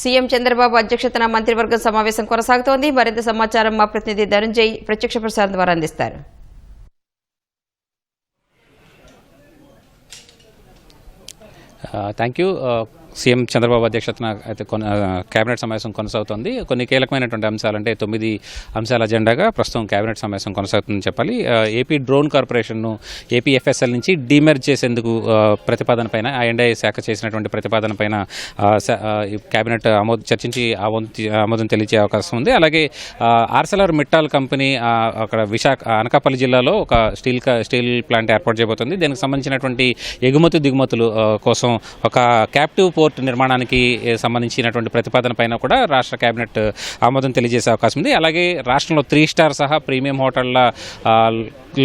CM Chandrababu అధ్యక్షతన మంత్రివర్గ సమావేశం కొనసాగుతోంది. మరింత సమాచారం మా ప్రతినిధి ధనుంజయ్ ప్రత్యక్ష ప్రసారం ద్వారా అందిస్తారు. Uh, thank you CM Chandrababu అధ్యక్షతన అయితే కొన కేబినెట్ సమావేశం కొనసాగుతోంది. కొన్ని కీలకమైనటువంటి అంశాలు అంటే తొమ్మిది అంశాల అజెండాగా ప్రస్తుతం కేబినెట్ సమావేశం కొనసాగుతుందని చెప్పాలి. ఏపీ డ్రోన్ కార్పొరేషన్ను ఏపీఎఫ్ఎస్ఎల్ నుంచి డీమెర్జ్ చేసేందుకు ప్రతిపాదన పైన ఐఎండ్ఐ శాఖ చేసినటువంటి ప్రతిపాదన పైన కేబినెట్ ఆమోద చర్చించి ఆమోదం తెలియజే అవకాశం ఉంది. అలాగే ఆర్సెలర్ మిట్టాల్ కంపెనీ అక్కడ విశాఖ అనకాపల్లి జిల్లాలో ఒక స్టీల్ స్టీల్ ప్లాంట్ ఏర్పాటు చేయబోతుంది. దీనికి సంబంధించినటువంటి ఎగుమతి దిగుమతులు కోసం ఒక క్యాప్టివ్ పోర్ట్ నిర్మాణానికి సంబంధించినటువంటి ప్రతిపాదన పైన కూడా రాష్ట్ర కేబినెట్ ఆమోదం తెలియజేసే అవకాశం ఉంది. అలాగే రాష్ట్రంలో త్రీ స్టార్ సహా ప్రీమియం హోటళ్ళ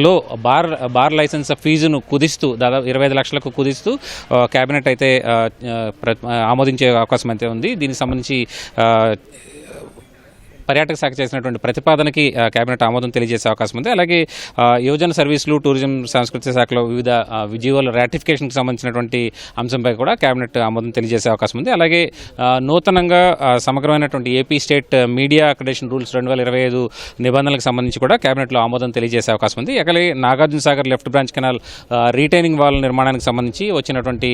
లో బార్ బార్ లైసెన్స్ ఫీజును కుదిస్తూ దాదాపు ఇరవై ఐదు లక్షలకు కుదిస్తూ కేబినెట్ అయితే ఆమోదించే అవకాశం అయితే ఉంది. దీనికి సంబంధించి పర్యాటక శాఖ చేసినటువంటి ప్రతిపాదనకి కేబినెట్ ఆమోదం తెలియజేసే అవకాశం ఉంది. అలాగే యువజన సర్వీసులు టూరిజం సాంస్కృతిక శాఖలో వివిధ ఆ, రాటిఫికేషన్కి సంబంధించినటువంటి అంశంపై కూడా కేబినెట్ ఆమోదం తెలియజేసే అవకాశం ఉంది. అలాగే నూతనంగా సమగ్రమైనటువంటి AP state media accreditation rules రెండు వేల ఇరవై ఐదు నిబంధనలకు సంబంధించి కూడా కేబినెట్లో ఆమోదం తెలియజేసే అవకాశం ఉంది. అలాగే Nagarjuna Sagar left branch canal retaining wall నిర్మాణానికి సంబంధించి వచ్చినటువంటి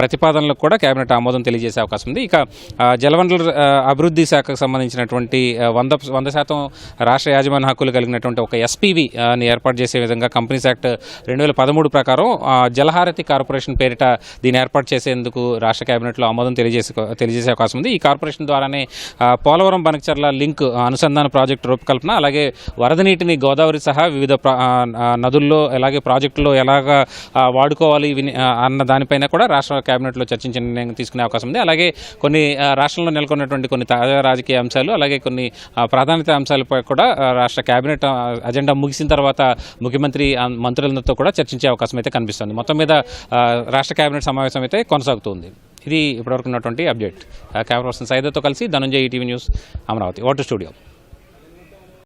ప్రతిపాదనలకు కూడా కేబినెట్ ఆమోదం తెలియజేసే అవకాశం ఉంది. ఇక జలవనరుల అభివృద్ధి శాఖకు సంబంధించినటువంటి వంద వంద శాతం రాష్ట్ర యాజమాన్య హక్కులు కలిగినటువంటి ఒక ఎస్పీవి ఏర్పాటు చేసే విధంగా కంపెనీస్ యాక్ట్ రెండు వేల పదమూడు ప్రకారం జలహారతి కార్పొరేషన్ పేరిట దీన్ని ఏర్పాటు చేసేందుకు రాష్ట్ర కేబినెట్లో ఆమోదం తెలియజేసే తెలియజేసే అవకాశం ఉంది. ఈ కార్పొరేషన్ ద్వారానే పోలవరం బనకచర్ల లింక్ అనుసంధాన ప్రాజెక్టు రూపకల్పన అలాగే వరద నీటిని గోదావరి సహా వివిధ ప్రా- నదుల్లో అలాగే ప్రాజెక్టులో ఎలాగా వాడుకోవాలి అన్న దానిపైన కూడా రాష్ట్ర కేబినెట్లో చర్చించిన నిర్ణయం తీసుకునే అవకాశం ఉంది. అలాగే కొన్ని రాష్ట్రంలో నెలకొన్నటువంటి కొన్ని తాజా రాజకీయ అంశాలు అలాగే కొన్ని ప్రాధాన్యత అంశాలపై కూడా రాష్ట్ర కేబినెట్ అజెండా ముగిసిన తర్వాత ముఖ్యమంత్రి మంత్రులతో కూడా చర్చించే అవకాశం అయితే కనిపిస్తుంది. మొత్తం మీద రాష్ట్ర కేబినెట్ సమావేశం అయితే కొనసాగుతుంది. ఇది ఇప్పటివరకు ఉన్నటువంటి అప్డేట్. కెమెరా పర్సన్ సైదతో కలిసి Dhananjaya ETV news Amaravati. Water studio.